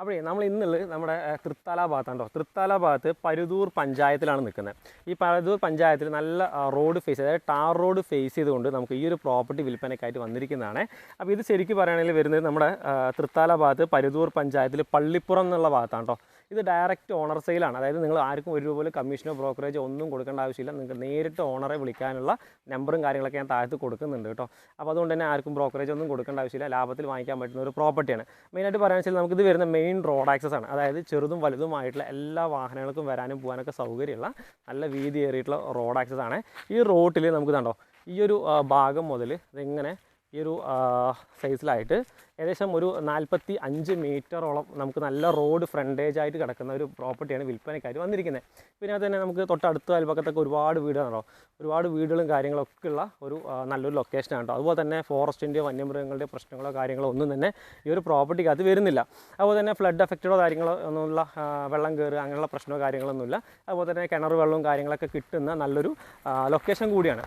അപ്പോഴേ നമ്മൾ ഇന്നുള്ളത് നമ്മുടെ തൃത്താല ഭാഗത്താണ് കേട്ടോ തൃത്താല ഭാഗത്ത് പരുതൂർ പഞ്ചായത്തിലാണ് നിൽക്കുന്നത്. ഈ പരുതൂർ പഞ്ചായത്തിൽ നല്ല റോഡ് ഫേസ് അതായത് ടാർ റോഡ് ഫേസ് ചെയ്തുകൊണ്ട് നമുക്ക് ഈ ഒരു പ്രോപ്പർട്ടി വിൽപ്പനയ്ക്കായിട്ട് വന്നിരിക്കുന്നതാണ്. അപ്പോൾ ഇത് ശരിക്കും പറയുകയാണെങ്കിൽ വരുന്നത് നമ്മുടെ തൃത്താല ഭാഗത്ത് പരുതൂർ പഞ്ചായത്തിൽ പള്ളിപ്പുറം എന്നുള്ള ഭാഗത്താണ് കേട്ടോ ഇത് ഡയറക്റ്റ് ഓണർ സെയിലാണ് അതായത് നിങ്ങൾ ആർക്കും ഒരു പോലും കമ്മീഷനോ ബ്രോക്കറേജോ ഒന്നും കൊടുക്കേണ്ട ആവശ്യമില്ല. നിങ്ങൾക്ക് നേരിട്ട് ഓണറെ വിളിക്കാനുള്ള നമ്പറും കാര്യങ്ങളൊക്കെ ഞാൻ താഴത്ത് കൊടുക്കുന്നുണ്ട് കേട്ടോ. അപ്പോൾ അതുകൊണ്ട് തന്നെ ആർക്കും ബ്രോക്കറേജ് ഒന്നും കൊടുക്കേണ്ട ആവശ്യമില്ല. ലാഭത്തിൽ വാങ്ങിക്കാൻ പറ്റുന്ന ഒരു പ്രോപ്പർട്ടിയാണ് മെയിനായിട്ട് പറയാൻ വെച്ചാൽ നമുക്കിത് വരുന്ന മെയിൻ റോഡ് ആക്സസ് ആണ്. അതായത് ചെറുതും വലുതുമായിട്ടുള്ള എല്ലാ വാഹനങ്ങൾക്കും വരാനും പോകാനൊക്കെ സൗകര്യമുള്ള നല്ല വീതി ഏറിയിട്ടുള്ള റോഡ് ആക്സസ് ആണ്. ഈ റോട്ടിൽ നമുക്ക് കണ്ടോ ഈ ഒരു ഭാഗം മുതൽ ഇതിങ്ങനെ ഈ ഒരു സൈസിലായിട്ട് ഏകദേശം ഒരു നാൽപ്പത്തി അഞ്ച് മീറ്ററോളം നമുക്ക് നല്ല റോഡ് ഫ്രണ്ടേജ് ആയിട്ട് കിടക്കുന്ന ഒരു പ്രോപ്പർട്ടിയാണ് വിൽപ്പനക്കാർ വന്നിരിക്കുന്നത്. പിന്നെ തന്നെ നമുക്ക് തൊട്ടടുത്ത അയൽപക്കത്തൊക്കെ ഒരുപാട് വീടുകളുണ്ടോ ഒരുപാട് വീടുകളും കാര്യങ്ങളൊക്കെ ഉള്ള ഒരു നല്ലൊരു ലൊക്കേഷനാണ് കേട്ടോ അതുപോലെ തന്നെ ഫോറസ്റ്റിന്റെയോ വന്യമൃഗങ്ങളുടെയോ പ്രശ്നങ്ങളോ കാര്യങ്ങളോ ഒന്നും തന്നെ ഈ ഒരു പ്രോപ്പർട്ടിക്ക് അത് വരുന്നില്ല. അതുപോലെ തന്നെ ഫ്ലഡ് എഫക്റ്റഡോ കാര്യങ്ങളോ ഒന്നുമുള്ള വെള്ളം കയറുക അങ്ങനെയുള്ള പ്രശ്നമോ കാര്യങ്ങളൊന്നുമില്ല. അതുപോലെ തന്നെ കിണർ വെള്ളവും കാര്യങ്ങളൊക്കെ കിട്ടുന്ന നല്ലൊരു ലൊക്കേഷൻ കൂടിയാണ്.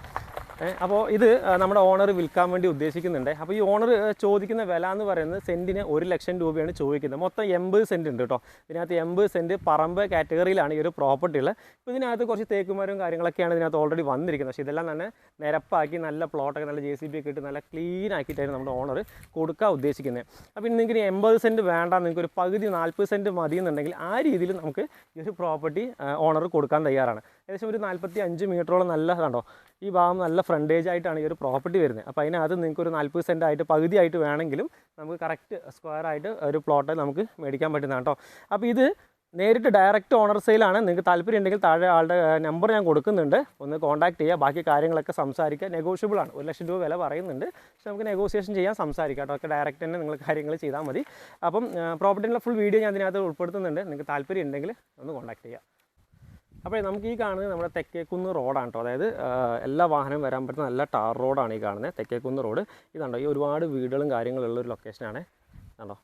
അപ്പോൾ ഇത് നമ്മുടെ ഓണർ വിൽക്കാൻ വേണ്ടി ഉദ്ദേശിക്കുന്നുണ്ട്. അപ്പോൾ ഈ ഓണർ ചോദിക്കുന്ന വില എന്ന് പറയുന്നത് സെന്റിന് ഒരു ലക്ഷം രൂപയാണ് ചോദിക്കുന്നത്. മൊത്തം എൺപത് സെന്റ് ഉണ്ട് കേട്ടോ. ഇതിനകത്ത് എൺപത് സെന്റ് പറമ്പ് കാറ്റഗറിയിലാണ് ഈ ഒരു പ്രോപ്പർട്ടികൾ ഇപ്പോൾ ഇതിനകത്ത് കുറച്ച് തേക്കുമരവും കാര്യങ്ങളൊക്കെയാണ് ഇതിനകത്ത് ഓൾറെഡി വന്നിരിക്കുന്നത്. പക്ഷേ ഇതെല്ലാം തന്നെ നിരപ്പാക്കി നല്ല പ്ലോട്ടൊക്കെ നല്ല ജെ സി ബി ഒക്കെ ഇട്ട് നല്ല ക്ലീൻ ആക്കിയിട്ടായിരുന്നു നമ്മുടെ ഓണർ കൊടുക്കാൻ ഉദ്ദേശിക്കുന്നത്. അപ്പോൾ നിങ്ങൾക്ക് എൺപത് സെന്റ് വേണ്ട നിങ്ങൾക്ക് ഒരു പകുതി നാൽപ്പത് സെന്റ് മതി എന്നുണ്ടെങ്കിൽ ആ രീതിയിൽ നമുക്ക് ഈ ഒരു പ്രോപ്പർട്ടി ഓണർ കൊടുക്കാൻ തയ്യാറാണ്. ഏകദേശം ഒരു നാൽപ്പത്തി അഞ്ച് മീറ്ററോളം നല്ല കണ്ടോ? ഈ ഭാഗം നല്ല ഫ്രണ്ടേജ് ആയിട്ടാണ് ഈ ഒരു പ്രോപ്പർട്ടി വരുന്നത്. അപ്പോൾ അതിനകത്ത് നിങ്ങൾക്ക് ഒരു നാൽപ്പത് സെന്റ് ആയിട്ട് പകുതി ആയിട്ട് വേണമെങ്കിലും നമുക്ക് കറക്റ്റ് സ്ക്വയർ ആയിട്ട് ഒരു പ്ലോട്ട് നമുക്ക് മേടിക്കാൻ പറ്റുന്നതാണ് കേട്ടോ. അപ്പോൾ ഇത് നേരിട്ട് ഡയറക്റ്റ് ഓണർ സെയിലാണ് നിങ്ങൾക്ക് താല്പര്യം ഉണ്ടെങ്കിൽ താഴെ ആളുടെ നമ്പർ ഞാൻ കൊടുക്കുന്നുണ്ട്. ഒന്ന് കോൺടാക്ട് ചെയ്യുക ബാക്കി കാര്യങ്ങളൊക്കെ സംസാരിക്കുക നെഗോഷ്യബിൾ ആണ്. ഒരു ലക്ഷം രൂപ വില പറയുന്നുണ്ട്. പക്ഷേ നമുക്ക് നെഗോസിയേഷൻ ചെയ്യാൻ സംസാരിക്കാം കേട്ടോ. ഒക്കെ ഡയറക്റ്റ് തന്നെ നിങ്ങൾ കാര്യങ്ങൾ ചെയ്താൽ മതി. അപ്പം പ്രോപ്പർട്ടിയിലുള്ള ഫുൾ വീഡിയോ ഞാൻ അതിനകത്ത് ഉൾപ്പെടുത്തുന്നുണ്ട്. നിങ്ങൾക്ക് താല്പര്യം ഉണ്ടെങ്കിൽ ഒന്ന് കോൺടാക്ട് ചെയ്യുക അപ്പോൾ നമുക്ക് ഈ കാണുന്നത് നമ്മുടെ തെക്കേക്കുന്ന് റോഡാണ് കേട്ടോ അതായത് എല്ലാ വാഹനവും വരാൻ പറ്റുന്ന നല്ല ടാർ റോഡാണ് ഈ കാണുന്നത്. തെക്കേക്കുന്ന് റോഡ്. ഇതുണ്ടോ ഈ ഒരുപാട് വീടുകളും കാര്യങ്ങളുള്ള ഒരു ലൊക്കേഷനാണ് കണ്ടോ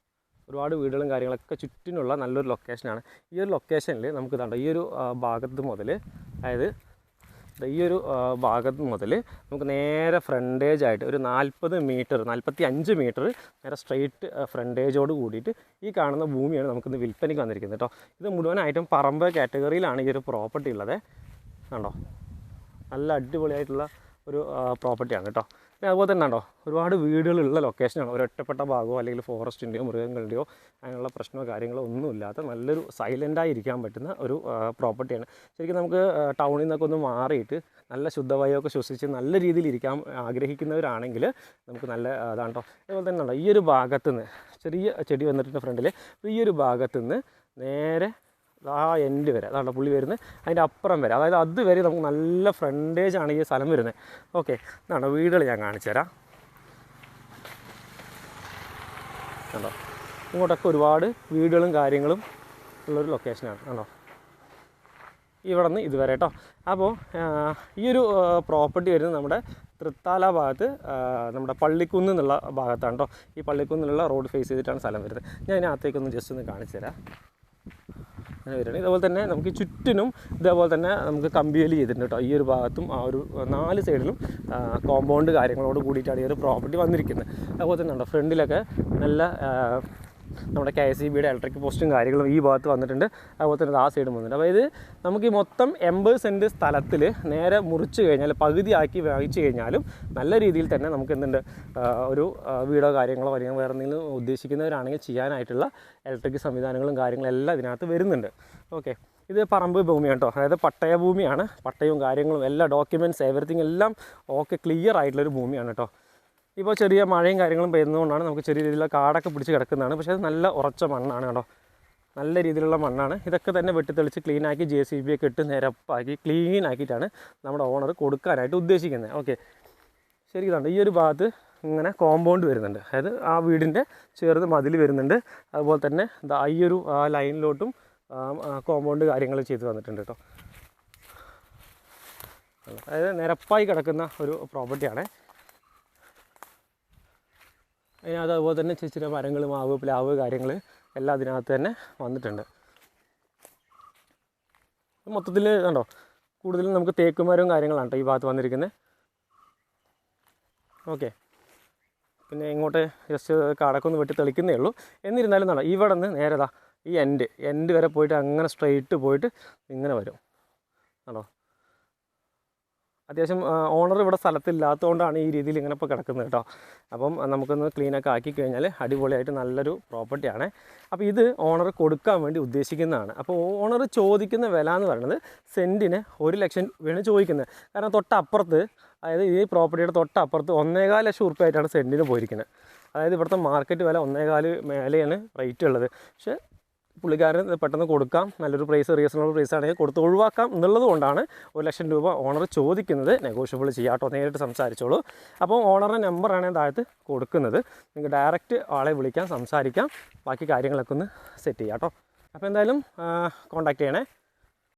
ഒരുപാട് വീടുകളും കാര്യങ്ങളൊക്കെ ചുറ്റിനുള്ള നല്ലൊരു ലൊക്കേഷനാണ് ഈ ഒരു ലൊക്കേഷനിൽ നമുക്ക് ഇതുണ്ടോ ഈ ഒരു ഭാഗത്ത് മുതൽ അതായത് ഈ ഒരു ഭാഗത്ത് മുതൽ നമുക്ക് നേരെ ഫ്രണ്ടേജ് ആയിട്ട് ഒരു നാൽപ്പത് മീറ്റർ നാൽപ്പത്തി അഞ്ച് മീറ്റർ നേരെ സ്ട്രെയിറ്റ് ഫ്രണ്ടേജോട് കൂടിയിട്ട് ഈ കാണുന്ന ഭൂമിയാണ് നമുക്കിന്ന് വിൽപ്പനയ്ക്ക് വന്നിരിക്കുന്നത് കേട്ടോ ഇത് മുഴുവനായിട്ടും പറമ്പ് കാറ്റഗറിയിലാണ് ഈ ഒരു പ്രോപ്പർട്ടി ഉള്ളത്. കണ്ടോ? നല്ല അടിപൊളിയായിട്ടുള്ള ഒരു പ്രോപ്പർട്ടിയാണ് കേട്ടോ അതുപോലെ തന്നെ ഉണ്ടോ ഒരുപാട് വീടുകളുള്ള ലൊക്കേഷനാണ് ഒരൊറ്റപ്പെട്ട ഭാഗമോ അല്ലെങ്കിൽ ഫോറസ്റ്റിന്റെയോ മൃഗങ്ങളുടെയോ അങ്ങനെയുള്ള പ്രശ്നമോ കാര്യങ്ങളോ ഒന്നുമില്ലാത്ത നല്ലൊരു സൈലന്റായി ഇരിക്കാൻ പറ്റുന്ന ഒരു പ്രോപ്പർട്ടിയാണ് ശരിക്കും നമുക്ക് ടൗണിൽ നിന്നൊക്കെ ഒന്ന് മാറിയിട്ട് നല്ല ശുദ്ധവായുവൊക്കെ ശ്വസിച്ച് നല്ല രീതിയിൽ ഇരിക്കാൻ ആഗ്രഹിക്കുന്നവരാണെങ്കിൽ നമുക്ക് നല്ല അതാണ് അതുപോലെ തന്നെ ഉണ്ടോ ഈ ഒരു ഭാഗത്തുനിന്ന് ചെറിയ ചെടി വന്നിട്ടുണ്ട് ഫ്രണ്ടിൽ ഈ ഒരു ഭാഗത്തുനിന്ന് നേരെ ആ എൻഡ് വരെ. അതാണ് പുള്ളി വരുന്നത്. അതിന്റെ അപ്പുറം വരെ. അതായത് അതുവരെ നമുക്ക് നല്ല ഫ്രണ്ടേജ് ആണ് ഈ സ്ഥലം വരുന്നത്. ഓക്കെ ഇതാണ് വീടുകൾ ഞാൻ കാണിച്ചു തരാം. കണ്ടോ? ഇങ്ങോട്ടൊക്കെ ഒരുപാട് വീടുകളും കാര്യങ്ങളും ഉള്ളൊരു ലൊക്കേഷനാണ് കണ്ടോ? ഇവിടെ നിന്ന് ഇതുവരെ കേട്ടോ. അപ്പോൾ ഈ ഒരു പ്രോപ്പർട്ടി വരുന്നത് നമ്മുടെ തൃത്താല ഭാഗത്ത് നമ്മുടെ പള്ളിക്കുന്ന് എന്നുള്ള ഭാഗത്താണ് കേട്ടോ. ഈ പള്ളിക്കുന്നിലുള്ള റോഡ് ഫേസ് ചെയ്തിട്ടാണ് സ്ഥലം വരുന്നത്. ഞാൻ ഇതിനകത്തേക്കൊന്ന് ജസ്റ്റ് ഒന്ന് കാണിച്ചു തരാം. അങ്ങനെ വരികയാണ്. ഇതേപോലെ തന്നെ നമുക്ക് ചുറ്റിനും ഇതേപോലെ തന്നെ നമുക്ക് കമ്പിവേലി ചെയ്തിട്ടുണ്ട് കേട്ടോ. ഈ ഒരു ഭാഗത്തും ആ ഒരു നാല് സൈഡിലും കോമ്പൗണ്ട് കാര്യങ്ങളോട് കൂടിയിട്ടാണ് ഈ ഒരു പ്രോപ്പർട്ടി വന്നിരിക്കുന്നത്. അതുപോലെ തന്നെ ഉണ്ടോ? ഫ്രണ്ടിലൊക്കെ നല്ല നമ്മുടെ കെ എസ് ഇ ബിയുടെ ഇലക്ട്രിക് പോസ്റ്റും കാര്യങ്ങളും ഈ ഭാഗത്ത് വന്നിട്ടുണ്ട്. അതുപോലെ തന്നെ ആ സൈഡും വന്നിട്ടുണ്ട്. അപ്പോൾ ഇത് നമുക്ക് ഈ മൊത്തം എൺപത് സെന്റ് സ്ഥലത്തിൽ നേരെ മുറിച്ച് കഴിഞ്ഞാൽ പകുതിയാക്കി വാങ്ങിച്ചു കഴിഞ്ഞാലും നല്ല രീതിയിൽ തന്നെ നമുക്ക് എന്തുണ്ട്? ഒരു വീടോ കാര്യങ്ങളോ അല്ലെങ്കിൽ വേറെ എന്തെങ്കിലും ഉദ്ദേശിക്കുന്നവരാണെങ്കിൽ ചെയ്യാനായിട്ടുള്ള ഇലക്ട്രിക് സംവിധാനങ്ങളും കാര്യങ്ങളും എല്ലാം ഇതിനകത്ത് വരുന്നുണ്ട്. ഓക്കെ. ഇത് പറമ്പ് ഭൂമിയാണ് കേട്ടോ. അതായത് പട്ടയ ഭൂമിയാണ്. പട്ടയവും കാര്യങ്ങളും എല്ലാ ഡോക്യുമെന്റ്സ് എവറിത്തിങ് എല്ലാം ഓക്കെ ക്ലിയർ ആയിട്ടുള്ളൊരു ഭൂമിയാണ് കേട്ടോ. ഇപ്പോൾ ചെറിയ മഴയും കാര്യങ്ങളും പെയ്യുന്നതുകൊണ്ടാണ് നമുക്ക് ചെറിയ രീതിയിലുള്ള കാടൊക്കെ പിടിച്ച് കിടക്കുന്നതാണ്. പക്ഷേ അത് നല്ല ഉറച്ച മണ്ണാണ് കേട്ടോ. നല്ല രീതിയിലുള്ള മണ്ണാണ്. ഇതൊക്കെ തന്നെ വെട്ടിത്തെളിച്ച് ക്ലീനാക്കി ജെ സി ബി ഒക്കെ ഇട്ട് നിരപ്പാക്കി ക്ലീൻ ആക്കിയിട്ടാണ് നമ്മുടെ ഓണർ കൊടുക്കാനായിട്ട് ഉദ്ദേശിക്കുന്നത്. ഓക്കെ ശരി ഇതാണ് ഈ ഒരു ഭാഗത്ത് ഇങ്ങനെ കോമ്പൗണ്ട് വരുന്നുണ്ട്. അതായത് ആ വീടിന്റെ ചേർന്ന് മതിൽ വരുന്നുണ്ട്. അതുപോലെ തന്നെ ഈ ഒരു ലൈനിലോട്ടും കോമ്പൗണ്ട് കാര്യങ്ങൾ ചെയ്ത് വന്നിട്ടുണ്ട് കേട്ടോ. അതായത് നിരപ്പായി കിടക്കുന്ന ഒരു പ്രോപ്പർട്ടിയാണ് അതിനകത്ത് അതുപോലെ തന്നെ ചെറിയ ചെറിയ മരങ്ങൾ മാവ് പ്ലാവ് കാര്യങ്ങൾ എല്ലാം അതിനകത്ത് തന്നെ വന്നിട്ടുണ്ട്. മൊത്തത്തിൽ കണ്ടോ? കൂടുതലും നമുക്ക് തേക്കുമരവും കാര്യങ്ങളാണ് ഈ ഭാഗത്ത് വന്നിരിക്കുന്നത്. ഓക്കെ. പിന്നെ ഇങ്ങോട്ട് ജസ്റ്റ് കടക്കൊന്ന് വെട്ടി തെളിക്കുന്നേ ഉള്ളൂ. എന്നിരുന്നാലും നടക്കും ഇവിടെ നിന്ന് നേരെ ദാ ഈ എൻഡ് എൻഡ് വരെ പോയിട്ട് അങ്ങനെ സ്ട്രെയിറ്റ് പോയിട്ട് ഇങ്ങനെ വരും. ആണോ അത്യാവശ്യം ഓണർ ഇവിടെ സ്ഥലത്തില്ലാത്തതുകൊണ്ടാണ് ഈ രീതിയിൽ ഇങ്ങനെ ഇപ്പോൾ കിടക്കുന്നത് കേട്ടോ. അപ്പം നമുക്കൊന്ന് ക്ലീനൊക്കെ ആക്കി കഴിഞ്ഞാൽ അടിപൊളിയായിട്ട് നല്ലൊരു പ്രോപ്പർട്ടിയാണ് അപ്പോൾ ഇത് ഓണർ കൊടുക്കാൻ വേണ്ടി ഉദ്ദേശിക്കുന്നതാണ്. അപ്പോൾ ഓണർ ചോദിക്കുന്ന വില എന്ന് പറയുന്നത് സെന്റിന് ഒരു ലക്ഷം രൂപയാണ് ചോദിക്കുന്നത്. കാരണം തൊട്ടപ്പുറത്ത് അതായത് ഈ പ്രോപ്പർട്ടിയുടെ തൊട്ടപ്പുറത്ത് ഒന്നേകാൽ ലക്ഷം ഉറുപ്പ്യായിട്ടാണ് സെന്റിന് പോയിരിക്കുന്നത്. അതായത് ഇവിടുത്തെ മാർക്കറ്റ് വില ഒന്നേകാൽ മേലെയാണ് റേറ്റ് ഉള്ളത്. പക്ഷേ പുള്ളിക്കാരൻ പെട്ടെന്ന് കൊടുക്കാം. നല്ലൊരു പ്രൈസ് റീസണബിൾ പ്രൈസ് ആണെങ്കിൽ കൊടുത്ത് ഒഴിവാക്കാം എന്നുള്ളത് കൊണ്ടാണ് ഒരു ലക്ഷം രൂപ ഓണർ ചോദിക്കുന്നത്. നെഗോഷ്യബിൾ ചെയ്യാട്ടോ നേരിട്ട് സംസാരിച്ചോളൂ. അപ്പോൾ ഓണറുടെ നമ്പറാണ് താഴത്ത് കൊടുക്കുന്നത്. നിങ്ങൾക്ക് ഡയറക്റ്റ് ആളെ വിളിക്കാം സംസാരിക്കാം. ബാക്കി കാര്യങ്ങളൊക്കെ ഒന്ന് സെറ്റ് ചെയ്യാം കേട്ടോ അപ്പോൾ എന്തായാലും കോൺടാക്റ്റ് ചെയ്യണേ.